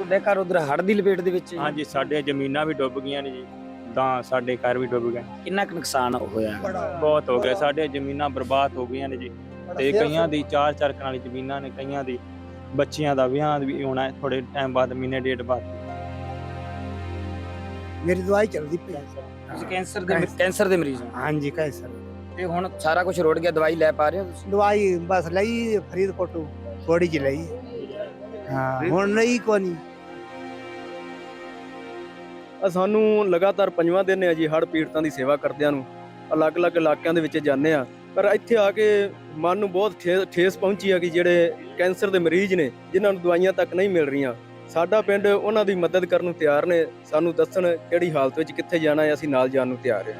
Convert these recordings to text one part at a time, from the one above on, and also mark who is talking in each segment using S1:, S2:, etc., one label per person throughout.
S1: ਤੁਹਾਡੇ ਘਰ ਉਧਰ ਹੜ੍ਹ ਦੀ ਲਪੇਟ ਦੇ ਵਿੱਚ? ਹੈ?
S2: ਹਾਂਜੀ ਸਾਡੇ ਜ਼ਮੀਨਾਂ ਵੀ ਡੁੱਬ ਗਈਆਂ ਨੇ ਜੀ ਤਾਂ ਸਾਡੇ ਘਰ ਵੀ ਡੁੱਬ ਗਏ।
S1: ਕਿੰਨਾ ਕੁ ਨੁਕਸਾਨ ਹੋਇਆ?
S2: ਬਹੁਤ ਹੋ ਗਿਆ ਸਾਡੇ ਜ਼ਮੀਨਾਂ ਬਰਬਾਦ ਹੋ ਗਈਆਂ ਨੇ ਜੀ। ਤੇ ਕਈਆਂ ਦੀ ਚਾਰ ਚਾਰ ਕਨਾਲੀ ਜ਼ਮੀਨਾਂ ਨੇ ਕਈਆਂ ਦੀ ਬੱਚਿਆਂ ਦਾ ਵਿਆਹ ਵੀ ਹੋਣਾ ਹੈ ਥੋੜੇ ਟਾਈਮ ਬਾਅਦ ਮਹੀਨੇ ਡੇਢ ਬਾਅਦ।
S3: ਮੇਰੀ ਦਵਾਈ ਚੱਲਦੀ ਪਈ
S1: ਤੁਸੀਂ ਕੈਂਸਰ ਦੇ ਕੈਂਸਰ। ਦੇ ਮਰੀਜ਼ ਹੋ?
S3: ਹਾਂਜੀ ਕੈਸਰ।
S1: ਤੇ ਹੁਣ ਸਾਰਾ ਕੁਝ ਰੁੜ ਗਿਆ ਦਵਾਈ ਲੈ ਪਾ ਰਹੇ ਹੋ ਤੁਸੀਂ?
S3: ਦਵਾਈ ਬਸ ਲਈ ਫਰੀਦਕੋਟ ਤੋਂ ਥੋੜੀ ਜਿਹੀ ਲਈ। ਹਾਂ ਹੁਣ ਨਹੀਂ
S4: ਅ ਸਾਨੂੰ ਲਗਾਤਾਰ ਪੰਜਵਾਂ ਦਿਨ ਹੈ ਜੀ ਹੜ੍ਹ ਪੀੜਤਾਂ ਦੀ ਸੇਵਾ ਕਰਦਿਆਂ ਨੂੰ। ਅਲੱਗ-ਅਲੱਗ ਇਲਾਕਿਆਂ ਦੇ ਵਿੱਚ ਜਾਂਦੇ ਆ ਪਰ ਇੱਥੇ ਆ ਕੇ ਮਨ ਨੂੰ ਬਹੁਤ ਠੇ- ਠੇਸ ਪਹੁੰਚੀ ਆ ਕਿ ਜਿਹੜੇ ਕੈਂਸਰ ਦੇ ਮਰੀਜ਼ ਨੇ, ਜਿਨ੍ਹਾਂ ਨੂੰ ਦਵਾਈਆਂ ਤੱਕ ਨਹੀਂ ਮਿਲ ਰਹੀਆਂ। ਸਾਡਾ ਪਿੰਡ ਉਹਨਾਂ ਦੀ ਮਦਦ ਕਰਨ ਨੂੰ ਤਿਆਰ ਨੇ। ਸਾਨੂੰ ਦੱਸਣ ਕਿਹੜੀ ਹਾਲਤ ਵਿੱਚ ਕਿੱਥੇ ਜਾਣਾ ਹੈ, ਅਸੀਂ ਨਾਲ ਜਾਣ ਨੂੰ ਤਿਆਰ ਹਾਂ।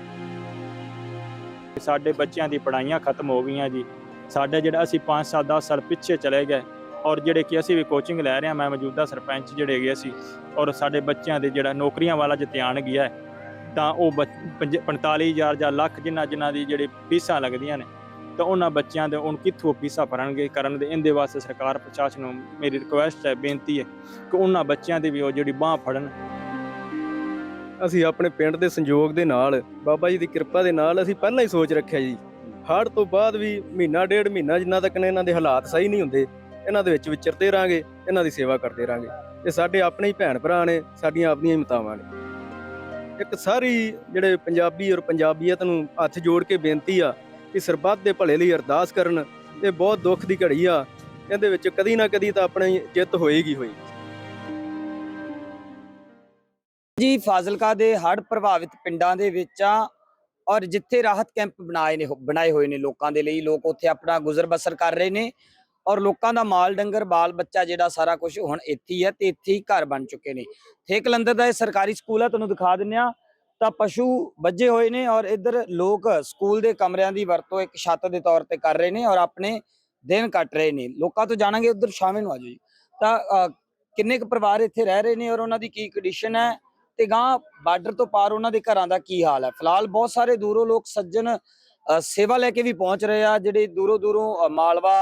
S2: ਸਾਡੇ ਬੱਚਿਆਂ ਦੀ ਪੜ੍ਹਾਈਆਂ ਖਤਮ ਹੋ ਗਈਆਂ ਜੀ। ਸਾਡੇ ਜਿਹੜਾ ਅਸੀਂ 5 ਸਾਲ 10 ਸਾਲ ਪਿੱਛੇ ਚਲੇ ਗਏ। ਔਰ ਜਿਹੜੇ ਕਿ ਅਸੀਂ ਵੀ ਕੋਚਿੰਗ ਲੈ ਰਹੇ ਹਾਂ ਮੈਂ ਮੌਜੂਦਾ ਸਰਪੰਚ ਜਿਹੜੇ ਹੈਗੇ ਅਸੀਂ ਔਰ ਸਾਡੇ ਬੱਚਿਆਂ ਦੇ ਜਿਹੜਾ ਨੌਕਰੀਆਂ ਵਾਲਾ ਜੇ ਧਿਆਨ ਗਿਆ ਹੈ, ਤਾਂ ਉਹ ਬੱਚ- ਪੰਜ- 45000 ਜਾਂ ਲੱਖ ਜਿਨ੍ਹਾਂ ਜਿਨ੍ਹਾਂ ਦੀ ਜਿਹੜੇ ਫੀਸਾਂ ਲੱਗਦੀਆਂ ਨੇ ਤਾਂ ਉਹਨਾਂ ਬੱਚਿਆਂ ਦੇ ਹੁਣ ਕਿੱਥੋਂ ਫੀਸਾਂ ਭਰਨਗੇ ਕਰਨ ਦੇ ਇਹਦੇ ਵਾਸਤੇ ਸਰਕਾਰ ਪ੍ਰਸ਼ਾਸਨ ਨੂੰ ਮੇਰੀ ਰਿਕੁਐਸਟ ਹੈ ਬੇਨਤੀ ਹੈ ਕਿ ਉਹਨਾਂ ਬੱਚਿਆਂ ਦੀ ਵੀ ਉਹ ਜਿਹੜੀ ਬਾਹ ਫੜਨ।
S4: ਅਸੀਂ ਆਪਣੇ ਪਿੰਡ ਦੇ ਸੰਯੋਗ ਦੇ ਨਾਲ ਬਾਬਾ ਜੀ ਦੀ ਕਿਰਪਾ ਦੇ ਨਾਲ ਅਸੀਂ ਪਹਿਲਾਂ ਹੀ ਸੋਚ ਰੱਖਿਆ ਜੀ। ਹੜ੍ਹ ਤੋਂ ਬਾਅਦ ਵੀ ਮਹੀਨਾ ਡੇਢ ਮਹੀਨਾ ਜਿੰਨਾ ਤੱਕ ਨੇ ਇਹਨਾਂ ਦੇ ਹਾਲਾਤ ਸਹੀ ਨਹੀਂ ਹੁੰਦੇ ਇਹਨਾਂ ਦੇ ਵਿੱਚ ਵਿਚਰਦੇ ਰਾਂਗੇ ਇਹਨਾਂ ਦੀ ਸੇਵਾ ਕਰਦੇ ਰਾਂਗੇ ਇਹ ਸਾਡੇ ਆਪਣੇ ਹੀ ਭੈਣ ਭਰਾ ਨੇ, ਸਾਡੀਆਂ ਆਪਣੀਆਂ ਹੀ ਮਤਾਵਾਂ ਨੇ। ਇੱਕ ਸਾਰੀ ਜਿਹੜੇ ਪੰਜਾਬੀ ਔਰ ਪੰਜਾਬੀਅਤ ਨੂੰ ਹੱਥ ਜੋੜ ਕੇ ਬੇਨਤੀ ਆ ਕਿ ਸਰਬੱਤ ਦੇ ਭਲੇ ਲਈ ਅਰਦਾਸ ਕਰਨ ਇਹ ਬਹੁਤ ਦੁੱਖ ਦੀ ਘੜੀ ਆ, ਇਹਦੇ ਵਿੱਚ ਕਦੀ ਨਾ ਕਦੀ ਤਾਂ ਆਪਣੀ ਜਿੱਤ ਹੋਏਗੀ ਹੋਈ।
S1: ਜੀ, ਫਾਜ਼ਿਲਕਾ ਦੇ ਹੜ੍ਹ ਪ੍ਰਭਾਵਿਤ ਪਿੰਡਾਂ ਦੇ ਵਿੱਚ ਆ ਔਰ ਜਿੱਥੇ ਰਾਹਤ ਕੈਂਪ ਬਣਾਏ ਨੇ, ਬਣਾਏ ਹੋਏ ਨੇ ਲੋਕਾਂ ਦੇ ਲਈ, ਲੋਕ ਉੱਥੇ ਆਪਣਾ ਗੁਜ਼ਰ ਬਸਰ ਕਰ ਰਹੇ ਨੇ। ਔਰ ਲੋਕਾਂ ਦਾ ਮਾਲ ਡੰਗਰ, ਬਾਲ ਬੱਚਾ ਜਿਹੜਾ ਸਾਰਾ ਕੁਝ ਹੁਣ ਇੱਥੇ ਹੀ ਹੈ ਤੇ ਇੱਥੇ ਹੀ ਘਰ ਬਣ ਚੁੱਕੇ ਨੇ। ਥੇ ਕਲੰਦਰ ਦਾ ਇਹ ਸਰਕਾਰੀ ਸਕੂਲ ਹੈ, ਤੁਹਾਨੂੰ ਦਿਖਾ ਦਿੰਨੇ ਆ ਤਾਂ ਪਸ਼ੂ ਵੱਜੇ ਹੋਏ ਨੇ ਔਰ ਇੱਧਰ ਲੋਕ ਸਕੂਲ ਦੇ ਕਮਰਿਆਂ ਦੀ ਵਰਤੋਂ ਇੱਕ ਛੱਤ ਦੇ ਤੌਰ ਤੇ ਕਰ ਰਹੇ ਨੇ ਔਰ ਆਪਣੇ ਦਿਨ ਕੱਟ ਰਹੇ ਨੇ। ਲੋਕਾਂ ਤੋਂ ਜਾਣਾਂਗੇ ਉੱਧਰ ਸ਼ਾਮੇ ਨੂੰ ਆਜੋ ਜੀ। ਤਾਂ ਕਿੰਨੇ ਕੁ ਪਰਿਵਾਰ ਇੱਥੇ ਰਹਿ ਰਹੇ ਨੇ ਔਰ ਉਹਨਾਂ ਦੀ ਕੀ ਕੰਡੀਸ਼ਨ ਹੈ ਤੇ ਗਾਂ ਬਾਰਡਰ ਤੋਂ ਪਾਰ ਉਹਨਾਂ ਦੇ ਘਰਾਂ ਦਾ ਕੀ ਹਾਲ ਹੈ? ਫਿਲਹਾਲ ਬਹੁਤ ਸਾਰੇ ਦੂਰੋਂ ਲੋਕ ਸੱਜਣ ਸੇਵਾ ਲੈ ਕੇ ਵੀ ਪਹੁੰਚ ਰਹੇ ਆ ਜਿਹੜੇ ਦੂਰੋਂ ਦੂਰੋਂ ਮਾਲਵਾ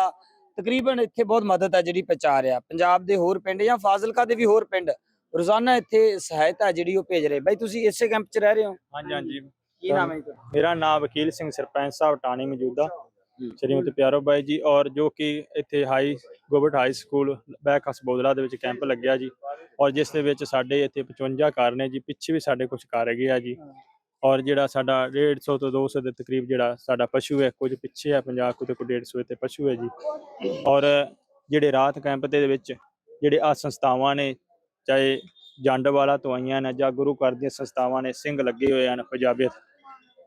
S1: ਤਕਰੀਬਨ ਇੱਥੇ ਬਹੁਤ ਮਦਦ ਹੈ ਜਿਹੜੀ ਪਹੁੰਚਾ ਰਿਹਾ। ਪੰਜਾਬ ਦੇ ਹੋਰ ਪਿੰਡ ਜਾਂ ਫਾਜ਼ਿਲਕਾ ਦੇ ਵੀ ਹੋਰ ਪਿੰਡ ਰੋਜ਼ਾਨਾ ਇੱਥੇ ਸਹਾਇਤਾ ਜਿਹੜੀ ਉਹ ਭੇਜ ਰਹੇ। ਬਾਈ ਤੁਸੀਂ ਇਸੇ ਕੈਂਪ 'ਚ ਰਹਿ ਰਹੇ ਹੋ?
S2: ਹਾਂਜੀ ਹਾਂਜੀ।
S1: ਕੀ ਨਾਮ ਹੈ ਤੁਹਾਡਾ?
S2: ਮੇਰਾ ਨਾਮ ਵਕੀਲ ਸਿੰਘ ਸਰਪੰਚ ਸਾਹਿਬ ਟਾਣੀ ਮੌਜੂਦਾ। ਸ਼੍ਰੀਮਤੀ ਪਿਆਰੋ ਬਾਈ ਜੀ ਔਰ ਜੋ ਕਿ ਇੱਥੇ ਹਾਈ ਗੋਬਰਟ ਹਾਈ ਸਕੂਲ ਬੈਕ ਹਸਬੋਦਲਾ ਦੇ ਵਿੱਚ ਕੈਂਪ ਲੱਗਿਆ ਜੀ। ਔਰ ਜਿਸ ਦੇ ਵਿੱਚ ਸਾਡੇ ਇੱਥੇ 55 ਘਰ ਨੇ ਜੀ ਪਿੱਛੇ ਵੀ ਸਾਡੇ ਕੁਝ ਘਰ ਹੈਗੇ ਆ ਜੀ। ਔਰ ਜਿਹੜਾ ਸਾਡਾ 150 ਤੋਂ 200 ਦੇ ਤਕਰੀਬ ਜਿਹੜਾ ਸਾਡਾ ਪਸ਼ੂ ਹੈ, ਕੁਝ ਪਿੱਛੇ ਹੈ 50 ਕੁ ਤੇ ਕੋਈ 150 ਤੇ ਪਸ਼ੂ ਹੈ ਜੀ। ਔਰ ਜਿਹੜੇ ਰਾਤ ਕੈਂਪ ਦੇ ਵਿੱਚ ਜਿਹੜੇ ਆ ਸੰਸਥਾਵਾਂ ਨੇ, ਚਾਹੇ ਜੰਡ ਵਾਲਾ ਤੋਂ ਆਈਆਂ ਨੇ ਜਾਂ ਗੁਰੂ ਘਰ ਦੀਆਂ ਸੰਸਥਾਵਾਂ ਨੇ, ਸਿੰਘ ਲੱਗੇ ਹੋਏ ਹਨ ਪੰਜਾਬੀਅਤ,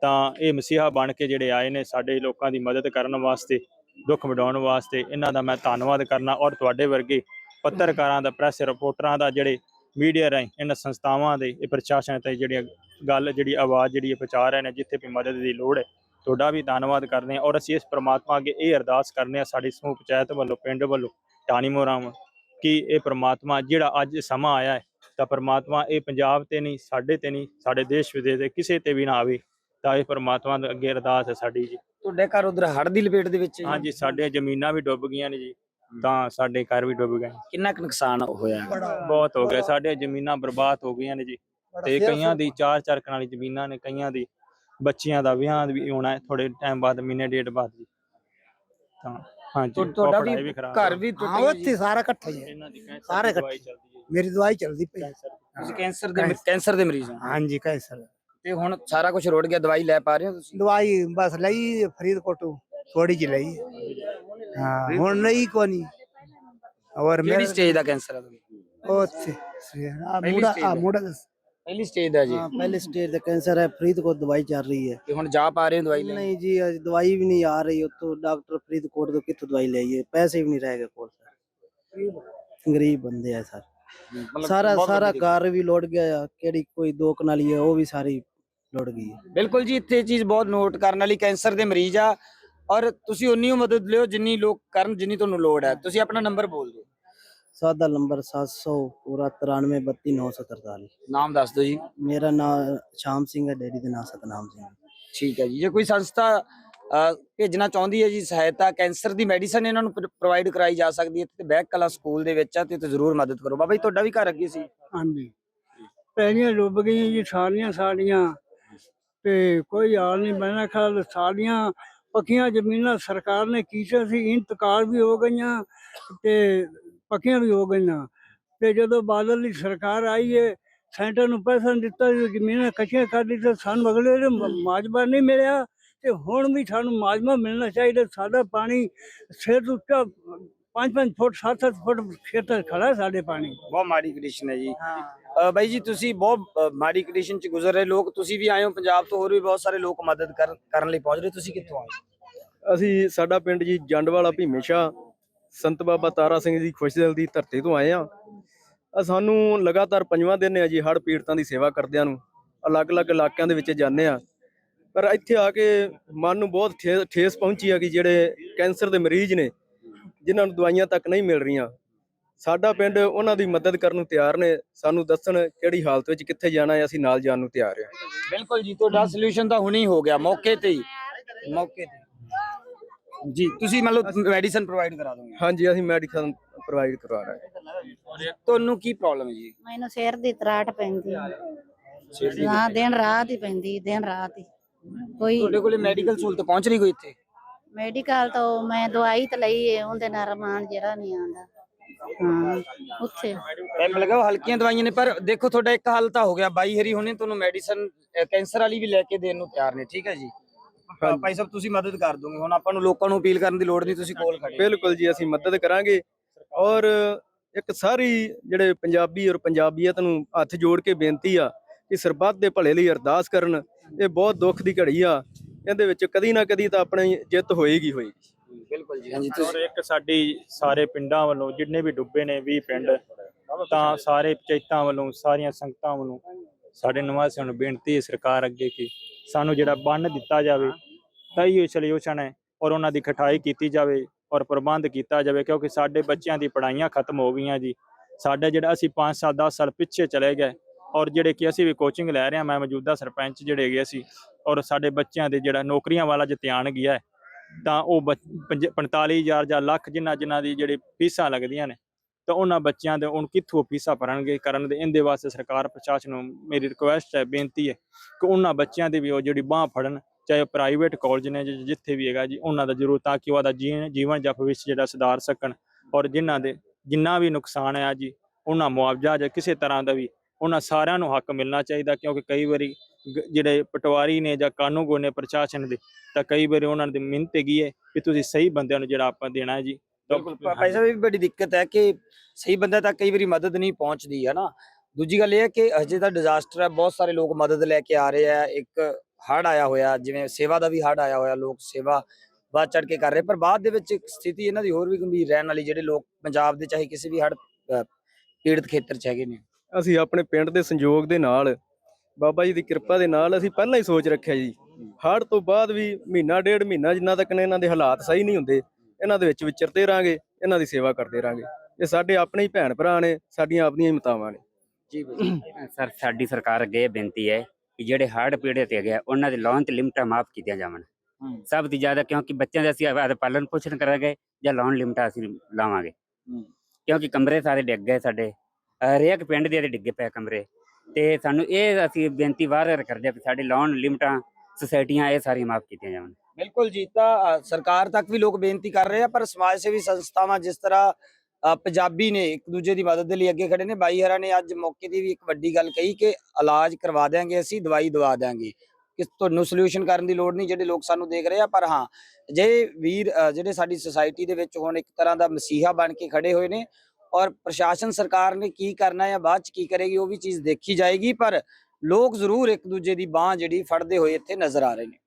S2: ਤਾਂ ਇਹ ਮਸੀਹਾ ਬਣ ਕੇ ਜਿਹੜੇ ਆਏ ਨੇ ਸਾਡੇ ਲੋਕਾਂ ਦੀ ਮਦਦ ਕਰਨ ਵਾਸਤੇ, ਦੁੱਖ ਮਿਟਾਉਣ ਵਾਸਤੇ, ਇਹਨਾਂ ਦਾ ਮੈਂ ਧੰਨਵਾਦ ਕਰਨਾ ਔਰ ਤੁਹਾਡੇ ਵਰਗੇ ਪੱਤਰਕਾਰਾਂ ਦਾ, ਪ੍ਰੈਸ ਰਿਪੋਰਟਰਾਂ ਦਾ, ਜਿਹੜੇ ਮੀਡੀਆ ਰਾਹੀਂ ਇਹਨਾਂ ਸੰਸਥਾਵਾਂ ਦੇ, ਇਹ ਪ੍ਰਸ਼ਾਸਨ ਤੇ ਜਿਹੜੀਆਂ ਗੱਲ ਜਿਹੜੀ ਆਵਾਜ਼ ਜਿਹੜੀ ਪਹੁੰਚਾ ਰਹੇ ਨੇ ਜਿੱਥੇ ਵੀ ਮਦਦ ਦੀ ਲੋੜ ਹੈ ਤੁਹਾਡਾ ਵੀ ਧੰਨਵਾਦ ਕਰਦੇ ਹਾਂ ਔਰ ਅਸੀਂ ਇਸ ਪ੍ਰਮਾਤਮਾ ਅੱਗੇ ਇਹ ਅਰਦਾਸ ਕਰਨੇ ਆ ਸਾਡੀ ਸਮੂਹ ਪੰਚਾਇਤ ਵੱਲੋਂ ਪਿੰਡ ਵੱਲੋਂ ਟਾਣੀ ਮੋਰਾਂ ਵੱਲੋਂ ਕਿ ਇਹ ਪ੍ਰਮਾਤਮਾ ਜਿਹੜਾ ਅੱਜ ਸਮਾਂ ਆਇਆ ਹੈ ਤਾਂ ਪ੍ਰਮਾਤਮਾ ਇਹ ਪੰਜਾਬ ਤੇ ਨਹੀਂ ਸਾਡੇ ਤੇ ਨਹੀਂ ਸਾਡੇ ਦੇਸ਼ ਵਿਦੇਸ਼ ਦੇ ਕਿਸੇ ਤੇ ਵੀ ਨਾ ਆਵੇ ਤਾਂ ਇਹ ਪ੍ਰਮਾਤਮਾ ਦੇ ਅੱਗੇ ਅਰਦਾਸ ਹੈ ਸਾਡੀ ਜੀ।
S1: ਤੁਹਾਡੇ ਘਰ ਉਧਰ ਹੜ੍ਹ ਦੀ ਲਪੇਟ ਦੇ ਵਿੱਚ ਹੈ?
S2: ਹਾਂਜੀ ਸਾਡੇ ਜ਼ਮੀਨਾਂ ਵੀ ਡੁੱਬ ਗਈਆਂ ਨੇ ਜੀ ਤਾਂ ਸਾਡੇ ਘਰ ਵੀ ਡੁੱਬ ਗਏ
S1: ਕਿੰਨਾ ਕੁ ਨੁਕਸਾਨ ਹੋਇਆ?
S2: ਬਹੁਤ ਹੋ ਗਿਆ ਸਾਡੇ ਜ਼ਮੀਨਾਂ ਬਰਬਾਦ ਹੋ ਗਈਆਂ ਨੇ ਜੀ। ਤੇ ਕਈਆਂ ਦੀ ਚਾਰ ਚਾਰ ਕਨਾਲੀ ਜ਼ਮੀਨਾਂ ਨੇ ਕਈਆਂ ਦੀ ਬੱਚਿਆਂ ਦਾ ਵਿਆਹ ਵੀ ਹੋਣਾ ਹੈ ਥੋੜੇ ਟਾਈਮ ਬਾਅਦ ਮਹੀਨੇ ਡੇਢ ਬਾਅਦ ਜੀ। ਤਾਂ ਹਾਂਜੀ
S1: ਤੁਹਾ- ਤੁਹਾਡਾ
S2: ਉਹ
S1: ਵੀ ਘਰ। ਵੀ
S3: ਹਾਂ ਉੱਥੇ ਸਾਰਾ ਇਕੱਠਾ ਹੀ ਹੈ। ਸਾਰੇ ਇਕੱਠੇ। ਮੇਰੀ ਦਵਾਈ ਚੱਲਦੀ ਪਈ।
S1: ਤੁਸੀਂ ਕੈਂਸਰ ਦੇ ਕੈਂਸਰ ਦੇ ਮਰੀਜ਼ ਹੋ।
S3: ਹਾਂਜੀ ਕੈਸਰ।
S1: ਤੇ ਹੁਣ ਸਾਰਾ ਕੁਝ ਰੁੜ ਗਿਆ ਦਵਾਈ ਲੈ ਪਾ ਰਹੇ ਹੋ ਤੁਸੀਂ?
S3: ਦਵਾਈ ਬਸ ਲਈ ਫਰੀਦਕੋਟ ਤੋਂ ਥੋੜੀ ਜਿਹੀ ਲਈ। ਹਾਂ ਹੁਣ ਨਹੀਂ ਕੋਨੀ ਔਰ ਮੇਰੇ
S1: ਸਟੇਜ ਦਾ ਕੈਂਸਰ ਹੈ ਤੁਹਾਨੂੰ
S3: ਉੱਥੇ ਆ
S1: stage
S3: ਆ
S1: ਹੈ। ਪਹਿਲੀ ਸਟੇਜ ਦਾ ਜੀ।
S5: ਹਾਂ ਪਹਿਲੇ ਸਟੇਜ ਦਾ ਕੈਂਸਰ ਹੈ ਫਰੀਦਕੋਟ ਦਵਾਈ ਚੱਲ ਰਹੀ
S1: ਹੈ। ਹੁਣ ਜਾ ਪਾ ਰਹੇ ਦਵਾਈ ਲੈਣ?
S5: ਨਹੀਂ ਜੀ ਅੱਜ ਦਵਾਈ ਵੀ ਨਹੀਂ ਆ ਰਹੀ ਉਤੋਂ ਡਾਕਟਰ ਫਰੀਦਕੋਟ ਤੋਂ ਕਿੱਥੋਂ ਦਵਾਈ ਲਈਏ? ਪੈਸੇ ਵੀ ਨਹੀਂ ਰਹਿ ਕੋਲ ਗਰੀਬ
S1: ਬੰਦੇ।
S5: ਆ
S1: ਸਰ।
S5: ਸਾਰਾ
S1: ਸਾਰਾ
S5: ਘਰ ਵੀ ਲੋੜ ਗਿਆ ਕਿਹੜੀ ਕੋਈ ਦੋ ਕਨਾਲੀ ਹੈ ਉਹ ਵੀ ਸਾਰੀ ਲੋੜ ਗਈ ਹੈ
S1: ਬਿਲਕੁਲ ਜੀ ਇੱਥੇ ਚੀਜ਼ ਬਹੁਤ ਨੋਟ ਕਰਨ ਵਾਲੀ ਕੈਂਸਰ ਦੇ ਮਰੀਜ਼ ਆ। ਔਰ ਤੁਸੀਂ ਉਨੀ ਓ ਮਦਦ ਲਿਓ ਜਿੰਨੀ ਲੋਕ ਕਰਨ ਜਿੰਨੀ ਤੁਹਾਨੂੰ ਲੋੜ ਹੈ। ਤੁਸੀਂ ਆਪਣਾ ਨੰਬਰ ਬੋਲ ਦਿਓ।
S5: ਸਾਦਾ ਨੰਬਰ 700 ਪੂਰਾ 9323943
S1: ਨਾਮ ਦੱਸ ਦਿਓ ਜੀ।
S5: ਮੇਰਾ ਨਾਮ ਸ਼ਾਮ ਸਿੰਘ ਹੈ ਡੈਡੀ ਦਾ ਨਾਮ ਸਤਨਾਮ ਸਿੰਘ ਹੈ।
S1: ਠੀਕ ਹੈ ਜੀ। ਜੇ ਕੋਈ ਸੰਸਥਾ ਭੇਜਣਾ ਚਾਹੁੰਦੀ ਹੈ ਜੀ ਸਹਾਇਤਾ ਕੈਂਸਰ ਦੀ ਮੈਡੀਸਨ ਇਹਨਾਂ ਨੂੰ ਪ੍ਰੋਵਾਈਡ ਕਰਾਈ ਜਾ ਸਕਦੀ ਹੈ ਤੇ ਬੈਕ ਕਲਾ ਸਕੂਲ ਦੇ ਵਿੱਚ ਆ ਤੇ ਜ਼ਰੂਰ ਮਦਦ ਕਰੋ। ਬਾਬਾ ਜੀ ਤੁਹਾਡਾ ਵੀ ਘਰ ਅੱਗੇ ਸੀ?
S6: ਹਾਂਜੀ। ਪਹਿਲੀਆਂ ਡੁੱਬ ਗਈਆਂ ਜੀ ਸਾਰੀਆਂ ਸਾਡੀਆਂ। ਤੇ ਕੋਈ ਹਾਲ ਨਹੀਂ ਮੈਨਾਂ ਖਿਆਲ ਸਾਰੀਆਂ ਪੱਕੀਆਂ ਜ਼ਮੀਨਾਂ ਸਰਕਾਰ ਨੇ ਕੀਤੀ ਸੀ ਇੰਤਕਾਲ ਵੀ ਹੋ ਗਈਆਂ। ਤੇ ਪੱਕੀਆਂ ਵੀ ਹੋ ਗਈਆਂ। ਤੇ ਜਦੋਂ ਬਾਦਲ ਦੀ ਸਰਕਾਰ ਆਈ ਹੈ ਸੈਂਟਰ ਨੂੰ ਪੈਸਾ ਦਿੱਤਾ ਜੀ ਜ਼ਮੀਨਾਂ ਕੱਚੀਆਂ ਕਰ ਦਿੱਤੀਆਂ ਸਾਨੂੰ ਅਗਲੇ ਦੇ ਮਾਜਬਾ ਨਹੀਂ ਮਿਲਿਆ। ਤੇ ਹੁਣ ਵੀ ਸਾਨੂੰ ਮਾਜਮਾ ਮਿਲਣਾ ਚਾਹੀਦਾ ਸਾਡਾ ਪਾਣੀ ਸਿਰ ਉੱਚਾ 5-5 ਫੁੱਟ 7-7 ਫੁੱਟ ਖੇਤਰ ਖੜਾ ਸਾਡੇ ਪਾਣੀ।
S1: ਬਹੁਤ ਮਾੜੀ ਕੰਡੀਸ਼ਨ ਹੈ ਜੀ। ਬਾਈ ਜੀ ਤੁਸੀਂ ਬਹੁਤ ਮਾੜੀ ਕੰਡੀਸ਼ਨ ਚ ਗੁਜ਼ਰ ਰਹੇ ਲੋਕ ਤੁਸੀਂ ਵੀ ਆਏ ਹੋ ਪੰਜਾਬ ਤੋਂ ਹੋਰ ਵੀ ਬਹੁਤ ਸਾਰੇ ਲੋਕ ਮਦਦ ਕਰ- ਕਰਨ ਲਈ ਪਹੁੰਚ ਰਹੇ ਤੁਸੀਂ ਕਿੱਥੋਂ ਆਏ
S4: ਅਸੀਂ ਸਾਡਾ ਪਿੰਡ ਜੀ ਜੰਡਵਾਲਾ ਭੀਮੇਸ਼ਾ ਸੰਤ ਬਾਬਾ ਤਾਰਾ ਸਿੰਘ ਦੀ ਖੁਸ਼ਦਿਲ ਦੀ ਧਰਤੀ ਤੋਂ ਆਏ ਆ। ਆ ਸਾਨੂੰ ਲਗਾਤਾਰ ਪੰਜਵਾਂ ਦਿਨ ਹੈ ਜੀ ਹੜ੍ਹ ਪੀੜਤਾਂ ਦੀ ਸੇਵਾ ਕਰਦਿਆਂ ਨੂੰ। ਅਲੱਗ-ਅਲੱਗ ਇਲਾਕਿਆਂ ਦੇ ਵਿੱਚ ਜਾਂਦੇ ਆ। ਪਰ ਇੱਥੇ ਆ ਕੇ ਮਨ ਨੂੰ ਬਹੁਤ ਠੇਸ ਪਹੁੰਚੀ ਆ ਕਿ ਜਿਹੜੇ ਕੈਂਸਰ ਦੇ ਮਰੀਜ਼ ਨੇ, ਜਿਨ੍ਹਾਂ ਨੂੰ ਦਵਾਈਆਂ ਤੱਕ ਨਹੀਂ ਮਿਲ ਰਹੀਆਂ। ਸਾਡਾ ਪਿੰਡ ਉਹਨਾਂ ਦੀ ਮਦਦ ਕਰਨ ਨੂੰ ਤਿਆਰ ਨੇ। ਸਾਨੂੰ ਦੱਸਣ ਕਿਹੜੀ ਹਾਲਤ ਵਿੱਚ ਕਿੱਥੇ ਜਾਣਾ ਹੈ, ਅਸੀਂ ਨਾਲ ਜਾਣ ਨੂੰ ਤਿਆਰ ਹਾਂ।
S1: ਬਿਲਕੁਲ ਜੀ, ਤੁਹਾਡਾ ਸੋਲੂਸ਼ਨ ਤਾਂ ਹੁਣੇ ਹੀ ਹੋ ਗਿਆ, ਮੌਕੇ ਤੇ ਹੀ। ਮੌਕੇ ਤੇ। ਜੀ ਤੁਸੀਂ ਮਤਲਬ ਮੈਡੀਸਨ ਪ੍ਰੋਵਾਈਡ ਕਰਾ ਦੋਗੇ?
S4: ਹਾਂਜੀ ਅਸੀਂ ਮੈਡੀਕਲ ਪ੍ਰੋਵਾਈਡ ਕਰਵਾ ਰਹੇ ਹਾਂ।
S1: ਤੁਹਾਨੂੰ ਕੀ ਪ੍ਰੋਬਲਮ ਹੈ ਜੀ?
S7: ਮੈਨੂੰ ਸਿਰ ਦੀ ਤਰਾਟ ਪੈਂਦੀ ਹਾਂ। ਦਿਨ ਰਾਤ ਹੀ ਪੈਂਦੀ ਦਿਨ ਰਾਤ ਹੀ। ਕੋਈ
S1: ਤੁਹਾਡੇ ਕੋਲੇ ਮੈਡੀਕਲ ਸਹੂਲਤ ਪਹੁੰਚ ਰਹੀ ਕੋਈ ਇੱਥੇ?
S7: ਮੈਡੀਕਲ ਤੋਂ ਮੈਂ ਦਵਾਈ ਤਾਂ ਲਈ ਏ ਉਹਦੇ ਨਾਲ ਰਮਾਨ ਜਿਹੜਾ ਨਹੀਂ ਆਂਦਾ ਹਾਂ ਉੱਥੇ।
S1: ਟਾਈਮ ਲੱਗਾ ਉਹ ਹਲਕੀਆਂ ਦਵਾਈਆਂ ਨੇ ਪਰ ਦੇਖੋ ਤੁਹਾਡਾ ਇੱਕ ਹੱਲ ਤਾਂ ਹੋ ਗਿਆ ਬਾਈ ਹਰੀ ਹੁਣੇ ਤੁਹਾਨੂੰ ਮੈਡੀਸਨ ਕੈਂਸਰ ਵਾਲੀ ਵੀ ਲੈ ਕੇ ਦੇਣ ਨੂੰ ਤਿਆਰ ਨੇ ਠੀਕ ਹੈ ਜੀ? ਭਾਈ ਸਾਹਿਬ ਤੁਸੀਂ ਮਦਦ ਕਰ ਦੋਗੇ। ਹੁਣ ਆਪਾਂ ਨੂੰ ਲੋਕਾਂ ਨੂੰ ਅਪੀਲ ਕਰਨ ਦੀ ਲੋੜ ਨਹੀਂ ਤੁਸੀਂ ਕੋਲ ਖੜੇ।
S4: ਬਿਲਕੁਲ ਜੀ ਅਸੀਂ ਮਦਦ ਕਰਾਂਗੇ। ਔਰ ਇੱਕ ਸਾਰੀ ਜਿਹੜੇ ਪੰਜਾਬੀ ਔਰ ਪੰਜਾਬੀਅਤ ਨੂੰ ਹੱਥ ਜੋੜ ਕੇ ਬੇਨਤੀ ਆ ਕਿ ਸਰਬੱਤ ਦੇ ਭਲੇ ਲਈ ਅਰਦਾਸ ਕਰਨ। ਇਹ ਬਹੁਤ ਦੁੱਖ ਦੀ ਘੜੀ ਆ। ਇਹਦੇ ਵਿੱਚ ਕਦੀ ਨਾ ਕਦੀ ਤਾਂ ਆਪਣੀ ਜਿੱਤ ਹੋਏਗੀ ਹੋਏਗੀ।
S1: ਬਿਲਕੁਲ ਜੀ। ਹਾਂਜੀ
S2: ਔਰ ਇੱਕ ਸਾਡੀ ਸਾਰੇ ਪਿੰਡਾਂ ਵੱਲੋਂ ਜਿੰਨੇ ਵੀ ਡੁੱਬੇ ਨੇ 20 ਪਿੰਡ ਤਾਂ ਸਾਰੇ ਪੰਚਾਇਤਾਂ ਵੱਲੋਂ ਸਾਰੀਆਂ ਸੰਗਤਾਂ ਵੱਲੋਂ ਸਾਡੇ ਨਿਵਾਸੀਆਂ ਨੂੰ ਬੇਨਤੀ ਹੈ ਸਰਕਾਰ ਅੱਗੇ ਕਿ ਸਾਨੂੰ ਜਿਹੜਾ ਬੰਨ ਦਿੱਤਾ ਜਾਵੇ, ਤਾਂ ਇਹ ਸੋਲੂਸ਼ਨ ਹੈ ਔਰ ਉਹਨਾਂ ਦੀ ਖਟਾਈ ਕੀਤੀ ਜਾਵੇ ਔਰ ਪ੍ਰਬੰਧ ਕੀਤਾ ਜਾਵੇ, ਕਿਉਂਕਿ ਸਾਡੇ ਬੱਚਿਆਂ ਦੀ ਪੜ੍ਹਾਈਆਂ ਖਤਮ ਹੋ ਗਈਆਂ ਜੀ। ਸਾਡਾ ਜਿਹੜਾ ਅਸੀਂ 5 ਸਾਲ 10 ਸਾਲ ਪਿੱਛੇ ਚਲੇ ਗਏ ਔਰ ਜਿਹੜੇ ਕਿ ਅਸੀਂ ਵੀ ਕੋਚਿੰਗ ਲੈ ਰਹੇ ਹਾਂ, ਮੈਂ ਮੌਜੂਦਾ ਸਰਪੰਚ ਜਿਹੜੇ ਹੈਗੇ ਸੀ ਔਰ ਸਾਡੇ ਬੱਚਿਆਂ ਦੇ ਜਿਹੜਾ ਨੌਕਰੀਆਂ ਵਾਲਾ ਜੇ ਧਿਆਨ ਗਿਆ ਤਾਂ ਉਹ ਬੱਚ- ਪੰਜ- 45000 ਜਾਂ ਲੱਖ ਜਿਨ੍ਹਾਂ ਜਿਨ੍ਹਾਂ ਦੀ ਜਿਹੜੀ ਫੀਸਾਂ ਲੱਗਦੀਆਂ ਨੇ ਤਾਂ ਉਹਨਾਂ ਬੱਚਿਆਂ ਦੇ ਹੁਣ ਕਿੱਥੋਂ ਫੀਸਾਂ ਭਰਨਗੇ ਕਰਨ ਦੇ? ਇਹਦੇ ਵਾਸਤੇ ਸਰਕਾਰ ਪ੍ਰਸ਼ਾਸਨ ਨੂੰ ਮੇਰੀ ਰਿਕੁਐਸਟ ਹੈ, ਬੇਨਤੀ ਹੈ ਕਿ ਉਹਨਾਂ ਬੱਚਿਆਂ ਦੀ ਵੀ ਉਹ ਜਿਹੜੀ ਬਾਹ ਫੜਨ, ਚਾਹੇ ਪ੍ਰਾਈਵੇਟ ਕਾਲਜ ਨੇ ਜਾਂ ਜਿੱਥੇ ਵੀ ਹੈਗਾ ਜੀ, ਉਹਨਾਂ ਦਾ ਜ਼ਰੂਰ ਤਾਂ ਕਿ ਉਹਦਾ ਜੀਵਨ ਜੀਵਨ ਜਾਂ ਭਵਿੱਖ ਜਿਹੜਾ ਸੁਧਾਰ ਸਕਣ ਔਰ ਜਿਨ੍ਹਾਂ ਦੇ ਜਿੰਨਾ ਵੀ ਨੁਕਸਾਨ ਹੈ ਜੀ, ਉਹਨਾਂ ਮੁਆਵਜ਼ਾ ਜਾਂ ਕਿਸੇ ਤਰ੍ਹਾਂ ਦਾ ਵੀ ਉਹਨਾਂ ਸਾਰਿਆਂ ਨੂੰ ਹੱਕ ਮਿਲਣਾ ਚਾਹੀਦਾ ਕਿਉਂਕਿ ਕਈ ਵਾਰੀ ਜਿਹੜੇ ਪਟਵਾਰੀ ਨੇ ਜਾਂ ਕਾਨੂੰਗੋ ਨੇ ਪ੍ਰਸ਼ਾਸਨ ਦੇ, ਤਾਂ ਕਈ ਵਾਰੀ ਉਹਨਾਂ ਦੀ ਮਿਹਨਤ ਹੈਗੀ ਹੈ ਕਿ ਤੁਸੀਂ ਸਹੀ ਬੰਦਿਆਂ ਨੂੰ ਜਿਹੜਾ ਆਪਾਂ ਦੇਣਾ ਹੈ ਜੀ
S1: ਬਿਲਕੁਲ ਭਾਈ ਸਾਹਿਬ ਇਹ ਵੀ ਬੜੀ ਦਿੱਕਤ ਹੈ ਕਿ ਸਹੀ ਬੰਦੇ ਤੱਕ ਕਈ ਵਾਰੀ ਮਦਦ ਨਹੀਂ ਪਹੁੰਚਦੀ ਹੈ ਨਾ? ਦੂਜੀ ਗੱਲ ਇਹ ਹੈ ਕਿ ਅਜੇ ਤਾਂ ਡਿਜ਼ਾਸਟਰ ਹੈ ਬਹੁਤ ਸਾਰੇ ਲੋਕ ਮਦਦ ਲੈ ਕੇ ਆ ਰਹੇ ਆ ਇੱਕ ਹੜ ਆਇਆ ਹੋਇਆ ਜਿਵੇਂ ਸੇਵਾ ਦਾ ਵੀ ਹੜ ਆਇਆ ਹੋਇਆ ਲੋਕ ਸੇਵਾ ਬਾਅਦ ਚੜ ਕੇ ਕਰ ਰਹੇ ਪਰ ਬਾਅਦ ਦੇ ਵਿੱਚ ਇੱਕ ਸਥਿਤੀ ਇਹਨਾਂ ਦੀ ਹੋਰ ਵੀ ਗੰਭੀਰ ਰਹਿਣ ਵਾਲੀ ਜਿਹੜੇ ਲੋਕ ਪੰਜਾਬ ਦੇ ਚਾਹੇ ਕਿਸੇ ਵੀ ਹੜ ਪੀੜਤ ਖੇਤਰ ਚ ਹੈਗੇ ਨੇ।
S4: ਅਸੀਂ ਆਪਣੇ ਪਿੰਡ ਦੇ ਸੰਯੋਗ ਦੇ ਨਾਲ ਬਾਬਾ ਜੀ ਦੀ ਕਿਰਪਾ ਦੇ ਨਾਲ ਅਸੀਂ ਪਹਿਲਾਂ ਹੀ ਸੋਚ ਰੱਖਿਆ ਜੀ। ਹੜ੍ਹ ਤੋਂ ਬਾਅਦ ਵੀ ਮਹੀਨਾ ਡੇਢ ਮਹੀਨਾ ਜਿੰਨਾ ਤੱਕ ਇਹਨਾਂ ਦੇ ਹਾਲਾਤ ਸਹੀ ਨਹੀਂ ਹੁੰਦੇ ਇਹਨਾਂ ਦੇ ਵਿੱਚ ਵਿਚਰਦੇ ਰਾਂਗੇ ਇਹਨਾਂ ਦੀ ਸੇਵਾ ਕਰਦੇ ਰਾਂਗੇ। ਇਹ ਸਾਡੇ ਆਪਣੇ ਹੀ ਭੈਣ ਭਰਾ ਨੇ ਸਾਡੀਆਂ ਆਪਣੀਆਂ ਹੀ ਮਤਾਵਾਂ ਨੇ।
S1: ਜੀ
S8: ਸਰ ਸਾਡੀ ਸਰਕਾਰ ਅੱਗੇ ਇਹ ਬੇਨਤੀ ਹੈ ਕਿ ਜਿਹੜੇ ਹੜ੍ਹ ਪੀੜਤ ਹੈਗੇ ਆ, ਉਹਨਾਂ ਦੇ ਲੋਨ ਤੇ ਲਿਮਟਾਂ ਮਾਫ ਕੀਤੀਆਂ ਜਾਵਣ। ਸਭ ਤੋਂ ਜ਼ਿਆਦਾ ਕਿਉਂਕਿ ਬੱਚਿਆਂ ਦੇ ਅਸੀਂ ਆਵਾਜ਼ ਪਾਲਣ ਪੋਸ਼ਣ ਕਰਾਂਗੇ ਜਾਂ ਲੋਨ ਲਿਮਟਾਂ ਅਸੀਂ ਲਾਵਾਂਗੇ। ਕਿਉਂਕਿ ਕਮਰੇ ਸਾਰੇ ਡਿੱਗ ਗਏ ਸਾਡੇ। ਹਰੇਕ ਪਿੰਡ ਦੇ ਡਿੱਗੇ ਪਏ ਕਮਰੇ। ਤੇ ਸਾਨੂੰ ਇਹ ਅਸੀਂ ਬੇਨਤੀ ਵਾਰ ਕਰਦੇ ਹਾਂ ਕਿ ਸਾਡੇ ਲੋਨ ਲਿਮਟਾਂ ਸੁਸਾਇਟੀਆਂ ਇਹ ਸਾਰੀਆਂ ਮਾਫ ਕੀਤੀਆਂ ਜਾਵਣ।
S1: ਬਿਲਕੁਲ ਜੀ, ਤਾਂ ਸਰਕਾਰ ਤੱਕ ਵੀ ਲੋਕ ਬੇਨਤੀ ਕਰ ਰਹੇ ਆ, ਪਰ ਸਮਾਜ ਸੇਵੀ ਸੰਸਥਾਵਾਂ ਜਿਸ ਤਰ੍ਹਾਂ ਪੰਜਾਬੀ ਨੇ ਇੱਕ ਦੂਜੇ ਦੀ ਮਦਦ ਦੇ ਲਈ ਅੱਗੇ ਖੜੇ ਨੇ, ਬਾਈ ਹਰਾ ਨੇ ਅੱਜ ਮੌਕੇ ਦੀ ਵੀ ਇੱਕ ਵੱਡੀ ਗੱਲ ਕਹੀ ਕਿ ਇਲਾਜ ਕਰਵਾ ਦਿਆਂਗੇ ਅਸੀਂ, ਦਵਾਈ ਦਵਾ ਦਿਆਂਗੇ। ਕਿ ਤੁਹਾਨੂੰ ਸੋਲੂਸ਼ਨ ਕਰਨ ਦੀ ਲੋੜ ਨਹੀਂ, ਜਿਹੜੇ ਲੋਕ ਸਾਨੂੰ ਦੇਖ ਰਹੇ ਆ, ਪਰ ਹਾਂ, ਜੇ ਵੀਰ ਜਿਹੜੇ ਸਾਡੀ ਸੁਸਾਇਟੀ ਦੇ ਵਿੱਚ ਹੁਣ ਇੱਕ ਤਰ੍ਹਾਂ ਦਾ ਮਸੀਹਾ ਬਣ ਕੇ ਖੜੇ ਹੋਏ ਨੇ ਔਰ ਪ੍ਰਸ਼ਾਸਨ ਸਰਕਾਰ ਨੇ ਕੀ ਕਰਨਾ ਜਾਂ ਬਾਅਦ ਚ ਕੀ ਕਰੇਗੀ, ਉਹ ਵੀ ਚੀਜ਼ ਦੇਖੀ ਜਾਏਗੀ, ਪਰ ਲੋਕ ਜ਼ਰੂਰ ਇੱਕ ਦੂਜੇ ਦੀ ਬਾਹ ਜਿਹੜੀ ਫੜਦੇ ਹੋਏ ਇੱਥੇ ਨਜ਼ਰ ਆ ਰਹੇ ਨੇ।